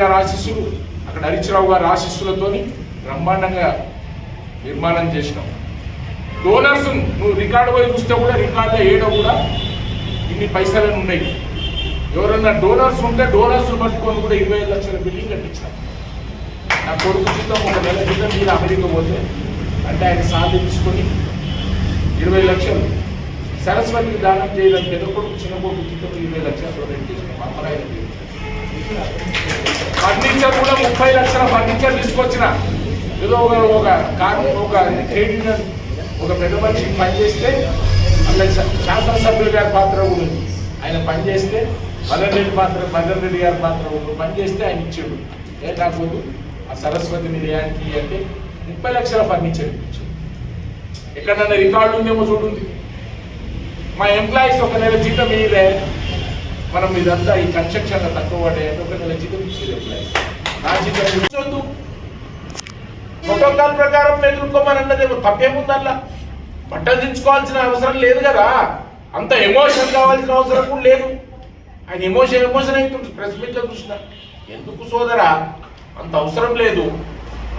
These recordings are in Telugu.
గారి ఆశీస్సులు అక్కడ హరీశ్రావు గారి ఆశీస్సులతో బ్రహ్మాండంగా నిర్మాణం చేసినాం. డోనర్స్ నువ్వు రికార్డు పోయి చూస్తే కూడా రికార్డులో ఏడో కూడా ఇన్ని పైసలు ఉన్నాయి. ఎవరన్నా డోనర్స్ ఉంటే డోనర్స్ పట్టుకొని కూడా ఇరవై ఐదు లక్షల బిల్డింగ్ కట్టించాం నా కొడుకు జీతం ఒక నెల క్రితం మీరు అమెరికా పోతే అంటే ఆయన సాధించుకొని ఇరవై లక్షలు. సరస్వతికి దానం చేయడానికి ఎదురు కొడుకు చిన్న కొడుకు జీతం ఇరవై లక్షలు డొనేట్ చేసిన. అమ్మరాయన ఫర్నిచర్ కూడా ముప్పై లక్షల ఫర్నిచర్ తీసుకొచ్చిన. ఏదో ఒక ఒక ఒక ట్రేడ్ ఒక పెద్ద మనిషి పనిచేస్తే అట్లా శా- గారి పాత్ర కూడా ఉంది. ఆయన పనిచేస్తే మదన్ రెడ్డి పాత్ర మదన్ రెడ్డి గారి పాత్ర ఉంది. పనిచేస్తే ఆయన ఇచ్చాడు. ఏ కాకపోతే ఆ సరస్వతి నిలయానికి అంటే ముప్పై లక్షల ఫర్నిచర్ ఇచ్చాడు. ఎక్కడన్నా రికార్డు ఉందేమో చూడండి మా ఎంప్లాయీస్ ఒక నెల జీతం మీదే మనం ఇదంతా ఈ కన్స్ట్రక్షన్ తక్కువ పడే ఒక నెల జీతం నా జీతం ఇచ్చొద్దు ప్రోటోకాల్ ప్రకారం ఎదుర్కోమని అన్నది తప్పేముందల్లా బట్టలు దించుకోవాల్సిన అవసరం లేదు కదా. అంత ఎమోషన్ కావాల్సిన అవసరం కూడా లేదు. ఆయన ఎమోషన్ ఎమోషన్ అవుతుంది ప్రెస్ మీట్లో చూసిన. ఎందుకు సోదరా? అంత అవసరం లేదు.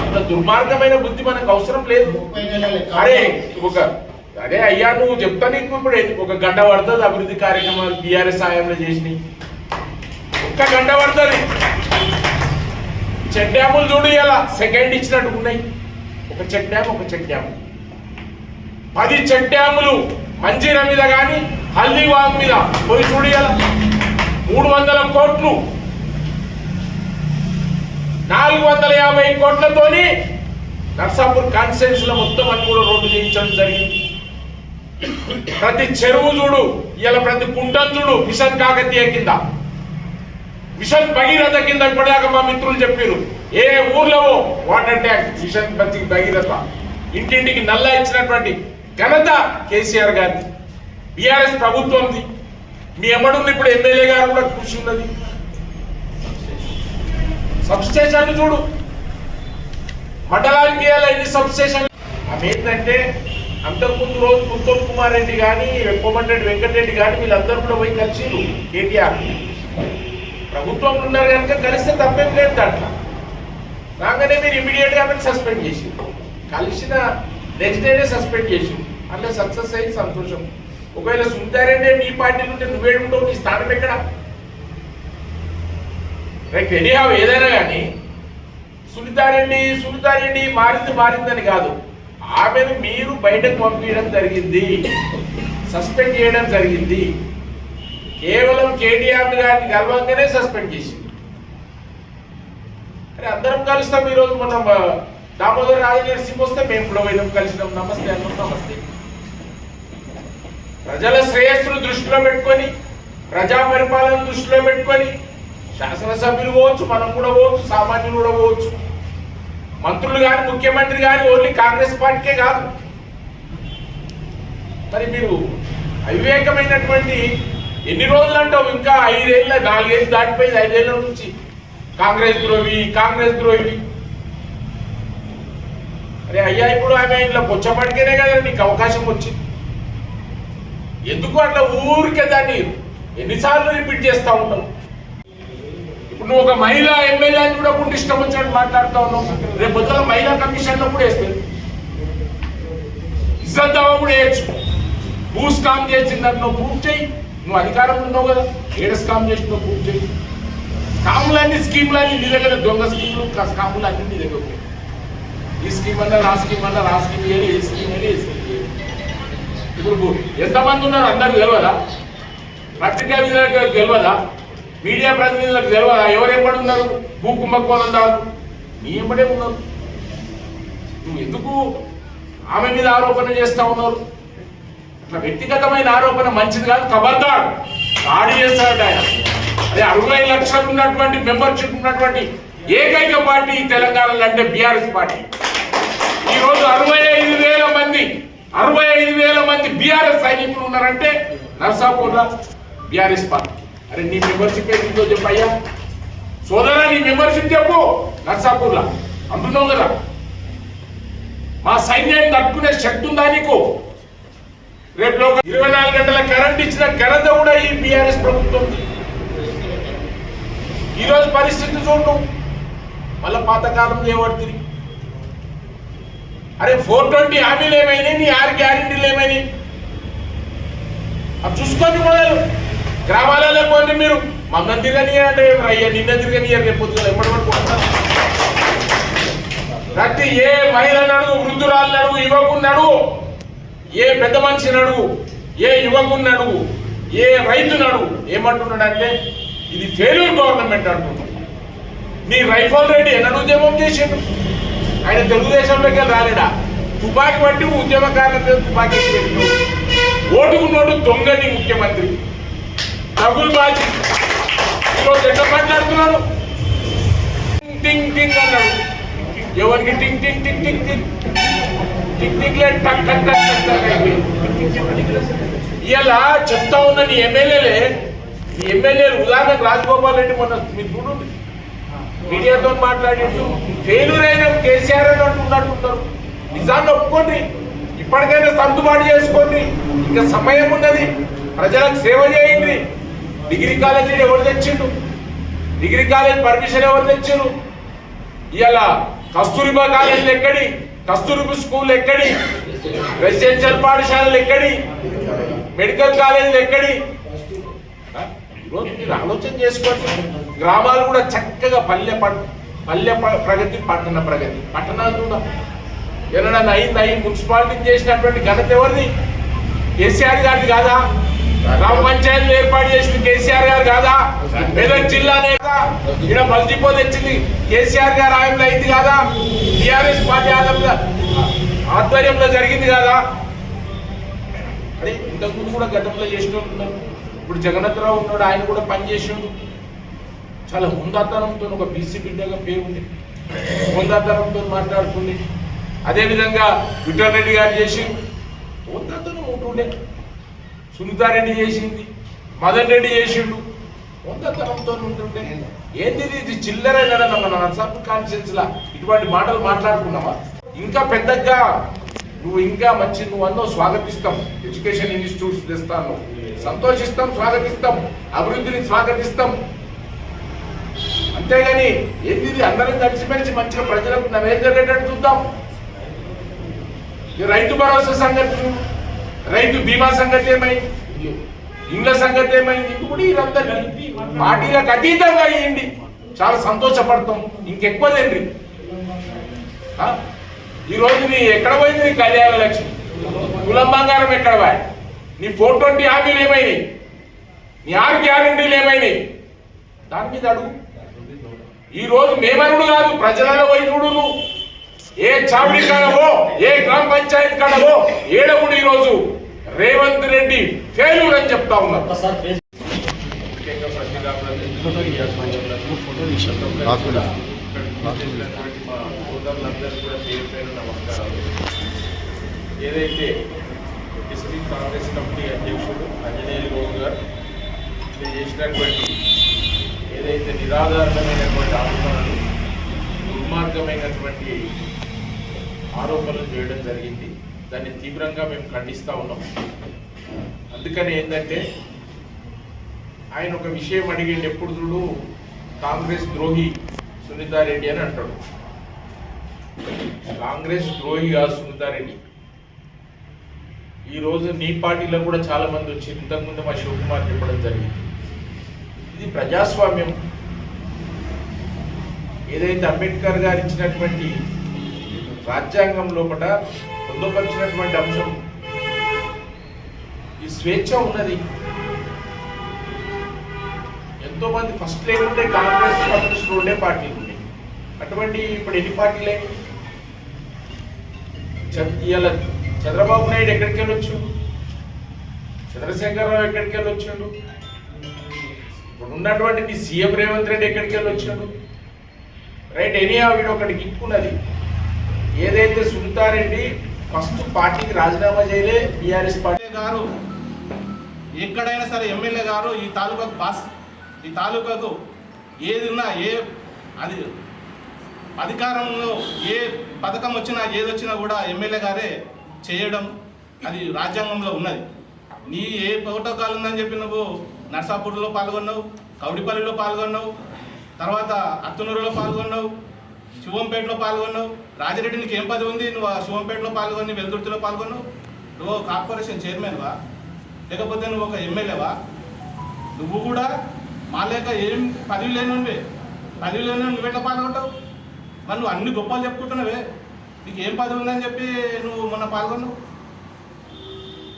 అంత దుర్మార్గమైన బుద్ధి మనకు అవసరం లేదు. అరే ఒక అదే అయ్యా నువ్వు చెప్తా నీకు ఇప్పుడు ఒక గంట పడుతుంది అభివృద్ధి కార్యక్రమాలు బీఆర్ఎస్ సాయంలో చేసినాయి. ఒక్క గంట పడుతుంది. చెక్ డ్యాములు చూడు ఇలా సెకండ్ ఇచ్చినట్టు ఉన్నాయి. ఒక చెక్ డ్యామ్ ఒక చెక్ డ్యామ్. పది చెక్ డ్యాములు మంజీరా మీద కానీ హల్దీవాగ్ మీద పోయి చూడు ఇలా. మూడు వందల కోట్లు. నాలుగు వందల యాభై కోట్లతోని నర్సాపూర్ కాన్స్టిట్యూన్స్లో మొత్తం అన్ని కూడా రోడ్డు చేయించడం జరిగింది. ప్రతి చెరువు చూడు ఇలా ప్రతి కుంటం చూడు మిషన్ కాకతీయ కింద. మిషన్ భగీరథ కింద ఇప్పటిదాకా మా మిత్రులు చెప్పారు ఏ ఊర్లో వాటర్ ట్యాంక్ మిషన్ ప్రతి భగీరథ. ఇంటింటికి నల్ల ఇచ్చినటువంటి ఘనత కేసీఆర్ గారిది. బీఆర్ఎస్ ప్రభుత్వంది. మీ ఎమ్మడుంది ఇప్పుడు ఎమ్మెల్యే గారు కూడా కృషి ఉన్నది. సబ్స్టేషన్లు చూడు. మండలానికి ఎన్ని సబ్స్టేషన్ అవి ఏంటంటే అంతకుముందు రోజు ఉత్తమ్ కుమార్ రెడ్డి కానీ కోమటిరెడ్డి వెంకటరెడ్డి కానీ వీళ్ళందరూ కూడా పోయి కలిసిరు కేటీఆర్. ప్రభుత్వంలో ఉన్నారు కనుక కలిస్తే తప్పేం లేదు దాంట్లో. రాగానే మీరు ఇమీడియట్గా గా సస్పెండ్ చేసి కలిసిన నెక్స్ట్ డేనే సస్పెండ్ చేసి అట్లా సక్సెస్ అయ్యి సంతోషం. ఒకవేళ సుందరెడ్డి నీ పార్టీ నుండి నువ్వేడు ఉండవు నీ స్థానం ఎక్కడ? రైట్ రెడీ హావ్ ఏదైనా కానీ సునీతారెడ్డి సునీతారెడ్డి మారింది మారిందని కాదు. ఆమెను మీరు బయటకు పంపించడం జరిగింది. సస్పెండ్ చేయడం జరిగింది. కేవలం కేటీఆర్ గారిని గర్వంగానే సస్పెండ్ చేసి అరే అందరం కలుస్తాం ఈరోజు మనం ఆ, దామోదర్ రాజనరసింహ వస్తే మేము కూడా పోయినాం కలిసినాం. నమస్తే అన్నాం నమస్తే. ప్రజల శ్రేయస్సును దృష్టిలో పెట్టుకొని ప్రజా పరిపాలన దృష్టిలో పెట్టుకొని శాసనసభ్యులు పోవచ్చు మనం కూడా పోవచ్చు సామాన్యులు కూడా పోవచ్చు. మంత్రులు కానీ ముఖ్యమంత్రి కానీ ఓన్లీ కాంగ్రెస్ పార్టీకే కాదు. మరి మీరు అవివేకమైనటువంటి ఎన్ని రోజులు అంటావు ఇంకా ఐదేళ్ళ నాలుగేళ్ళు దాటిపోయింది ఐదేళ్ళ నుంచి. కాంగ్రెస్ ద్రోహి కాంగ్రెస్ ద్రోహి అరే అయ్యా ఇప్పుడు ఆమె ఇట్లా పొచ్చపడికేనే కదా నీకు అవకాశం వచ్చింది. ఎందుకు అట్లా ఊరికే దాన్ని ఎన్నిసార్లు రిపీట్ చేస్తూ ఉంటావు? నువ్వు ఒక మహిళా ఎమ్మెల్యే అని కూడా కూడా ఇష్టం వచ్చినట్టు మాట్లాడుతా ఉన్నావు. రేపు పొద్దున మహిళా కమిషన్లో కూడా వేస్తే. ఇజ్జత్ దావా కూడా వేయచ్చు. భూ స్కామ్ చేసిందని నువ్వు ప్రూవ్ చేయి. నువ్వు అధికారంలో ఉన్నావు కదా. ఏడ స్కామ్ చేసి నువ్వు ప్రూవ్ చేయి? స్కాములన్నీ స్కీములన్నీ నీ దగ్గర దొంగ స్కీములు స్కాములు అన్ని నీ దగ్గర ఉన్నాయి. ఈ స్కీమ్ అన్నారు ఆ స్కీమ్ అన్నారు ఆ స్కీమ్ ఏది ఏ స్కీమ్ ఏది ఏ స్కీమ్ ఇప్పుడు ఎంతమంది ఉన్నారు? అందరు తెలియదా పత్రికా విలేకరులకు తెలియదా మీడియా ప్రతినిధులకు తెలియదా ఎవరు ఎంబడి ఉన్నారు? భూ కుంభకోణం దారు నీ ఎంబడే ఉన్నారు. నువ్వు ఎందుకు ఆమె మీద ఆరోపణ చేస్తా ఉన్నారు? అట్లా వ్యక్తిగతమైన ఆరోపణ మంచిది కాదు కబర్దార్. దాడి చేస్తాడు ఆయన. అదే అరవై లక్షలు ఉన్నటువంటి మెంబర్షిప్ ఉన్నటువంటి ఏకైక పార్టీ తెలంగాణలో అంటే బీఆర్ఎస్ పార్టీ. ఈరోజు అరవై ఐదు వేల మంది అరవై ఐదు వేల మంది బీఆర్ఎస్ సైనికులు ఉన్నారంటే నర్సాపూర్లో బీఆర్ఎస్ పార్టీ. అరే నీ మెంబర్షిప్ ఏంటో చెప్పయ్యా? సోదరా నీ మెంబర్షిప్ చెప్పు. నర్సాపూర్లా. అందులో కదా మా సైన్యాన్ని తట్టుకునే శక్తి ఉందా నీకు? రేపు ఇరవై నాలుగు గంటల కరెంట్ ఇచ్చిన ఘనత కూడా ఈ బీఆర్ఎస్ ప్రభుత్వం. ఈరోజు పరిస్థితి చూడు. మళ్ళీ పాతకాలం చేయబడుతుంది అరే ఫోర్ ట్వంటీ హామీలు ఏమైనాయి? నీ ఆరు గ్యారెంటీలు ఏమైనాయి? అది చూసుకోండి మొదలు. గ్రామాలలో పోండి మీరు. మమ్మల్ని తిరగనియంటే అయ్యా నిన్న తిరగనియారు రేపు పొద్దుగా ఎప్పటి వరకు ప్రతి ఏ మహిళ నడుగు వృద్ధురాలు నడుగు యువకుని నడుగు ఏ పెద్ద మనిషి నడుగు ఏ యువకుని నడుగు ఏ రైతు నడుగు ఏమంటున్నాడంటే ఇది ఫెయిల్యూర్ గవర్నమెంట్ అంటున్నాడు. నీ రైఫల్ రెడ్డి ఎన్నడు ఉద్యమం చేసిండు. ఆయన తెలుగుదేశంలోకి రాలేడా? తుపాకీ పట్టి ఉద్యమకారులతో తుపాకీ పెట్టిండు ఓటుకున్నోడు దొంగని ముఖ్యమంత్రి. డబ్బులు బాచి ఈరోజు ఎట్లా మాట్లాడుతున్నాడు టింగ్ టింగ్ అన్నాడు. ఎవరికి టింగ్ టింగ్ టింగ్ టింగ్ టింగ్? టింగ్ టింగ్ లే టక్ టక్ టక్ టక్ ఇలా చెప్తా ఉన్న నీ ఎమ్మెల్యేలే నీ ఎమ్మెల్యేలు ఉదాహరణకు రాజగోపాల్ రెడ్డి మొన్న మీరు చూడండి. మీడియాతో మాట్లాడిండు. ఫెయిల్యూర్ అయిన కేసీఆర్ అని అంటున్నట్టుంటారు నిజాన్ని ఒప్పుకోండి. ఇప్పటికైనా సర్దుబాటు చేసుకోండి. ఇంకా సమయం ఉన్నది. ప్రజలకు సేవ చేయండి. డిగ్రీ కాలేజీని ఎవరు తెచ్చిండు డిగ్రీ కాలేజ్ పర్మిషన్ ఎవరు తెచ్చిండు ఇలా కస్తూరిబా కాలేజీలు ఎక్కడి? కస్తూరిబా స్కూల్ ఎక్కడి? రెసిడెన్షియల్ పాఠశాలలు ఎక్కడి? మెడికల్ కాలేజీలు ఎక్కడి? ఈరోజు మీరు ఆలోచన చేసుకోండి. గ్రామాలు కూడా చక్కగా పల్లె పల్లె ప- ప్రగతి పట్టణ ప్రగతి. పట్టణాలు కూడా ఎన్నడన్నా అయింది నైన్ మున్సిపాలిటీ చేసినటువంటి ఘనత ఎవరిది? కేసీఆర్ గారిది కాదా? గ్రామ పంచాయతీలు ఏర్పాటు చేసింది కేసీఆర్ గారు కాదా? మెదక్ జిల్లానే కదా ఇక్కడ మల్టీపో తెచ్చింది. కేసీఆర్ గారు ఆయనలో అయింది కాదా? టిఆర్ఎస్ పార్టీ ఆధ్వర్యంలో ఆధ్వర్యంలో జరిగింది కాదా? అరే ఇంతకుముందు కూడా గతంలో చేసిన ఇప్పుడు జగన్నాథరావు ఉన్నాడు ఆయన కూడా పనిచేసిండు చాలా హుందాతనంతో ఒక బీసీ బిడ్డగా పేరు ఉంది హుందాతనంతో మాట్లాడుతుంది. అదేవిధంగా విఠల్ రెడ్డి గారు చేసి హుందాతనం ఉంటుండే. సునీతారెడ్డి చేసింది మదన్ రెడ్డి చేసిండు. హుందాతనంతో ఉంటుండే. ఏంది ఇది? ఇది చిల్లరైన మన నర్సాపు కాన్షియన్స్ లా. ఇటువంటి మాటలు మాట్లాడుకున్నావా? ఇంకా పెద్దగా నువ్వు ఇంకా మంచి నువ్వు అన్నో స్వాగతిస్తాం. ఎడ్యుకేషన్ ఇన్స్టిట్యూట్స్ తెస్తాను. సంతోషిస్తాం స్వాగతిస్తాం. అభివృద్ధిని స్వాగతిస్తాం. అంతేగాని ఏంది? అందరం కలిసిమెలిసి మంచిగా ప్రజలకు నవేం జరిగేటట్టు చూద్దాం. రైతు భరోసా చూడు. రైతు బీమా సంగతి ఏమైంది? ఇండ్ల సంగతి ఏమైంది? ఇది కూడా వీరందరికీ పార్టీలకు అతీతంగా అయ్యింది. చాలా సంతోషపడతాం. ఇంకెక్కువ తండ్రి ఈరోజు నీ ఎక్కడ పోయింది నీ కళ్యాణ లక్ష్మి? కులం బంగారం ఎక్కడ పోయి నీ ఫోర్ ట్వంటీ హామీలు ఏమైనాయి? నీ ఆరు గ్యారంటీలు ఏమైనాయి? దాని మీద అడుగు. ఈ రోజు మేమనుడు కాదు ప్రజలలో వైద్యుడు నువ్వు ఏ చావిడి కాడవో ఏ గ్రామ పంచాయతీ కాడవో ఏడవుడు ఈ రోజు రేవంత్ రెడ్డి ఫెయిల్యూర్ అని చెప్తా ఉన్నారు. ఏదైతే డిస్ట్రిక్ట్ కాంగ్రెస్ కమిటీ అధ్యక్షుడు అంజనేయులు గౌడ్ గారు చేసినటువంటి ఏదైతే నిరాధారణమైనటువంటి ఆరోపణలు దుర్మార్గమైనటువంటి ఆరోపణలు చేయడం జరిగింది. దాన్ని తీవ్రంగా మేము ఖండిస్తూ ఉన్నాం. అందుకని ఏంటంటే ఆయన ఒక విషయం అడిగిండి ఎప్పుడు చూడు కాంగ్రెస్ ద్రోహి సునీతారెడ్డి అని అంటాడు. కాంగ్రెస్ ద్రోహి కాదు సునీతారెడ్డి. ఈ రోజు నీ పార్టీలో కూడా చాలా మంది వచ్చి ఇంతకుముందు మా శివకుమార్ చెప్పడం జరిగింది. ఇది ప్రజాస్వామ్యం. ఏదైతే అంబేద్కర్ గారు ఇచ్చినటువంటి రాజ్యాంగం లోపల పొందుపరిచినటువంటి అంశం. ఈ స్వేచ్ఛ ఉన్నది. ఎంతో మంది ఫస్ట్ లేకుంటే కాంగ్రెస్ కమ్యూనిస్టులు ఉండే పార్టీలు ఉన్నాయి. అటువంటి ఇప్పుడు ఎన్ని పార్టీలే? ఇలా చంద్రబాబు నాయుడు ఎక్కడికి వెళ్ళొచ్చు? చంద్రశేఖరరావు ఎక్కడికి వెళ్ళొచ్చాడు? ఇప్పుడు ఉన్నటువంటి సీఎం రేవంత్ రెడ్డి ఎక్కడికి వెళ్ళొచ్చాడు? రైట్ ఎనీ ఆవిడ ఒకటి గిక్కున్నది ఏదైతే సునీతారెడ్డి ఫస్ట్ పార్టీకి రాజీనామా చేయలే బీఆర్ఎస్ పార్టీ. గారు ఎక్కడైనా సరే ఎమ్మెల్యే గారు ఈ తాలూకాకు బాస్ ఈ తాలూకాకు ఏదిన్నా ఏ అది అధికారంలో ఏ పథకం వచ్చినా ఏదొచ్చినా కూడా ఎమ్మెల్యే గారే చేయడం అది రాజ్యాంగంలో ఉన్నది. నీ ఏ ప్రోటోకాల్ ఉందని చెప్పి నువ్వు నర్సాపూర్లో పాల్గొన్నావు కౌడిపల్లిలో పాల్గొన్నావు తర్వాత అత్తునూరులో పాల్గొన్నావు శివంపేటలో పాల్గొన్నావు. రాజిరెడ్డి నీకు ఏం పది ఉంది? నువ్వు ఆ శివంపేటలో పాల్గొని వెల్దుర్తిలో పాల్గొన్నావు? నువ్వు కార్పొరేషన్ చైర్మన్వా లేకపోతే నువ్వు ఒక ఎమ్మెల్యేవా నువ్వు కూడా మా లేక ఏం పదవి లేనువే పదవి లేని నువ్వు ఎట్లా పాల్గొంటావు? మరి నువ్వు అన్ని గొప్పలు చెప్పుకుంటున్నావే. నీకు ఏం పదవి ఉందని చెప్పి నువ్వు మొన్న పాల్గొన్నావు?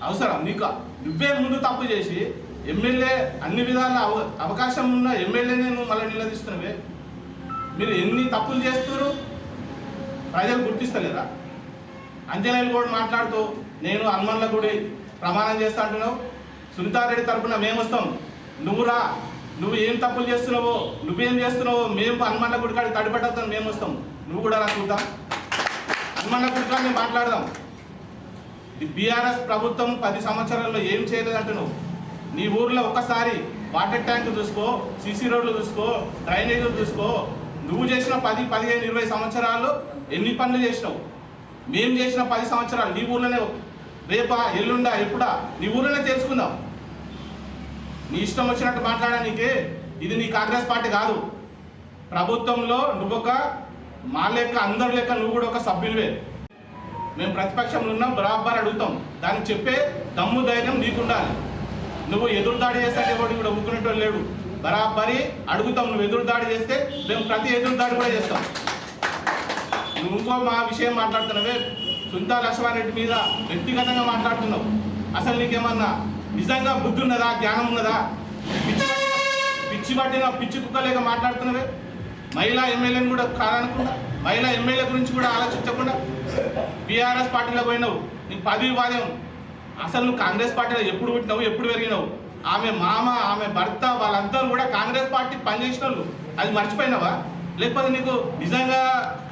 అవసరం నీకు? నువ్వే ముందు తప్పు చేసి ఎమ్మెల్యే అన్ని విధాల అవ అవకాశం ఉన్న ఎమ్మెల్యేని నువ్వు మళ్ళీ నిలదీస్తున్నావే. మీరు ఎన్ని తప్పులు చేస్తున్నారు? ప్రజలు గుర్తిస్తలేరా అంజనేయులు కూడా మాట్లాడుతూ నేను హనుమన్ల గుడి ప్రమాణం చేస్తా అంటున్నావు. సునీతారెడ్డి తరపున మేము వస్తాం. నువ్వు రా. నువ్వు ఏం తప్పులు చేస్తున్నావో నువ్వేం చేస్తున్నావో మేము హనుమన్ల గుడి కాడికి తడిపెట్టద్దాం మేము వస్తాం. నువ్వు కూడా రా చూద్దాం. హనుమన్ల గుడి కాడ మేము మాట్లాడదాం. బీఆర్ఎస్ ప్రభుత్వం పది సంవత్సరాల్లో ఏం చేయలేదంటున్నావు నీ ఊర్లో ఒక్కసారి వాటర్ ట్యాంక్ చూసుకో సీసీ రోడ్లు చూసుకో డ్రైనేజీలు చూసుకో నువ్వు చేసిన పది పదిహేను ఇరవై సంవత్సరాలు ఎన్ని పనులు చేసినావు? మేము చేసిన పది సంవత్సరాలు నీ ఊర్లోనే రేపా ఎల్లుండా ఎప్పుడా నీ ఊర్లోనే తెలుసుకుందాం. నీ ఇష్టం వచ్చినట్టు మాట్లాడడానికి ఇది నీ కాంగ్రెస్ పార్టీ కాదు. ప్రభుత్వంలో నువ్వొక మా లెక్క అందరి లెక్క నువ్వు కూడా ఒక సభ్యునివే. మేము ప్రతిపక్షంలో ఉన్నాం బరాబర్ అడుగుతాం. దానికి చెప్పే దమ్ము ధైర్యం నీకుండాలి. నువ్వు ఎదురుదాడి చేస్తే ఎవడు కూడా ఊకునేటోడు లేడు. బరాబరి అడుగుతాం. నువ్వు ఎదురుదాడి చేస్తే మేము ప్రతి ఎదురు దాడి కూడా చేస్తాం. నువ్వు ఇంకో మా విషయం మాట్లాడుతున్నావే. సుంతా లక్ష్మారెడ్డి మీద వ్యక్తిగతంగా మాట్లాడుతున్నావు. అసలు నీకేమన్నా నిజంగా బుద్ధి ఉన్నదా? జ్ఞానం ఉన్నదా? పిచ్చి పట్టిన- పిచ్చి కుక్కలేక మాట్లాడుతున్నవే. మహిళా ఎమ్మెల్యేని కూడా కాదనకుండా మహిళా ఎమ్మెల్యే గురించి కూడా ఆలోచించకుండా బీఆర్ఎస్ పార్టీలో పోయినావు. నీకు పదవి వాద్యం అసలు నువ్వు కాంగ్రెస్ పార్టీలో ఎప్పుడు పుట్టినావు? ఎప్పుడు పెరిగినావు? ఆమె మామ ఆమె భర్త వాళ్ళందరూ కూడా కాంగ్రెస్ పార్టీ పనిచేసిన వాళ్ళు అది మర్చిపోయినావా? లేకపోతే నీకు నిజంగా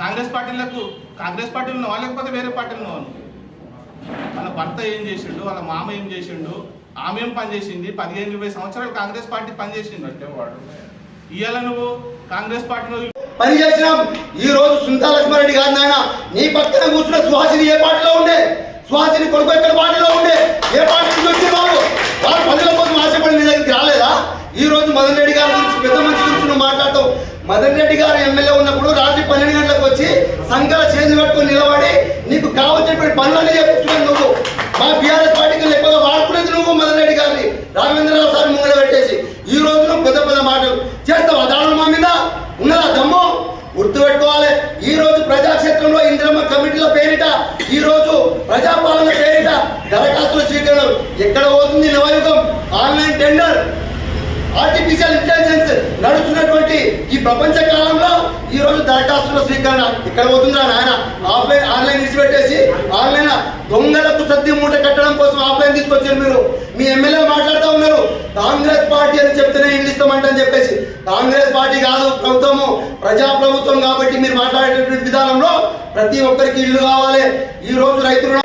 కాంగ్రెస్ పార్టీలకు కాంగ్రెస్ పార్టీలో ఉన్నావా? లేకపోతే వేరే పార్టీలో ఉన్నావా నువ్వు? వాళ్ళ భర్త ఏం చేసిండు? వాళ్ళ మామ ఏం చేసిండు? ఆమె ఏం పని చేసింది పదిహేను ఇరవై సంవత్సరాలు కాంగ్రెస్ పార్టీ పనిచేసింది. ఇవాళ నువ్వు కాంగ్రెస్ పార్టీలో పని చేసినాం ఈ రోజు సునీతా లక్ష్మారెడ్డి గారు నాయన నీ పక్కన కూర్చున్న సుహాసిని ఏ పార్టీలో ఉండే? సుహాసిని కొడుకు ఎక్కడ పార్టీలో ఉండే? ఏ పార్టీ నుంచి వచ్చి వాళ్ళు వాళ్ళు పనుల కోసం ఆశపడి నీ దగ్గరికి రాలేదా ఈ రోజు మదన్ రెడ్డి గారి గురించి పెద్ద మంచి గురించి నువ్వు మాట్లాడతావు. మదన్ రెడ్డి గారు ఎమ్మెల్యే ఉన్నప్పుడు రాత్రి పన్నెండు గంటలకు వచ్చి సంఘాల చేతులు పట్టుకొని నిలబడి నీకు కావాల్సినటువంటి పనులన్నీ చేపించుకుని నువ్వు. మా బీఆర్ఎస్ పార్టీకి ఎక్కువగా వాడుకునేది నువ్వు మదన్ రెడ్డి గారిని రాఘవేంద్రరావు సార్ ముంగడ పెట్టేసి. ఈ రోజు నువ్వు పెద్ద పెద్ద మాటలు. చేస్తావు? దాడులు మా మీద? ఉన్నదా దమ్ము? గుర్తుపెట్టుకోవాలి. ఈ రోజు ప్రజాక్షేత్రంలో ఇంద్రమ్మ కమిటీల పేరిట ఈ రోజు ప్రజాపాలన పేరిట దరఖాస్తుల స్వీకరణ. ఎక్కడ పోతుంది నవయుగం ఆన్లైన్ టెండర్. ఆర్టిఫిషియల్ ఇంటెలిజెన్స్ నడుస్తున్నటువంటి ఈ ప్రపంచ కాలంలో ఈ రోజు దరఖాస్తుల స్వీకరణ. ఇక్కడ పోతుందా నాయన? ఆఫ్లైన్ ఆన్లైన్ విడిచిపెట్టేసి ఆన్లైన్ దొంగలకు సద్ది మూట కట్టడం కోసం ఆఫ్లైన్ తీసుకొచ్చారు మీరు. మీ ఎమ్మెల్యే మాట్లాడుతూ ఉన్నారు. కాంగ్రెస్ పార్టీ అని చెప్తేనే ఇల్లు ఇస్తామంటని చెప్పేసి. కాంగ్రెస్ పార్టీ కాదు ప్రభుత్వము ప్రజా ప్రభుత్వం కాబట్టి మీరు మాట్లాడేటటువంటి విధానంలో ప్రతి ఒక్కరికి ఇల్లు కావాలి. ఈ రోజు రైతులు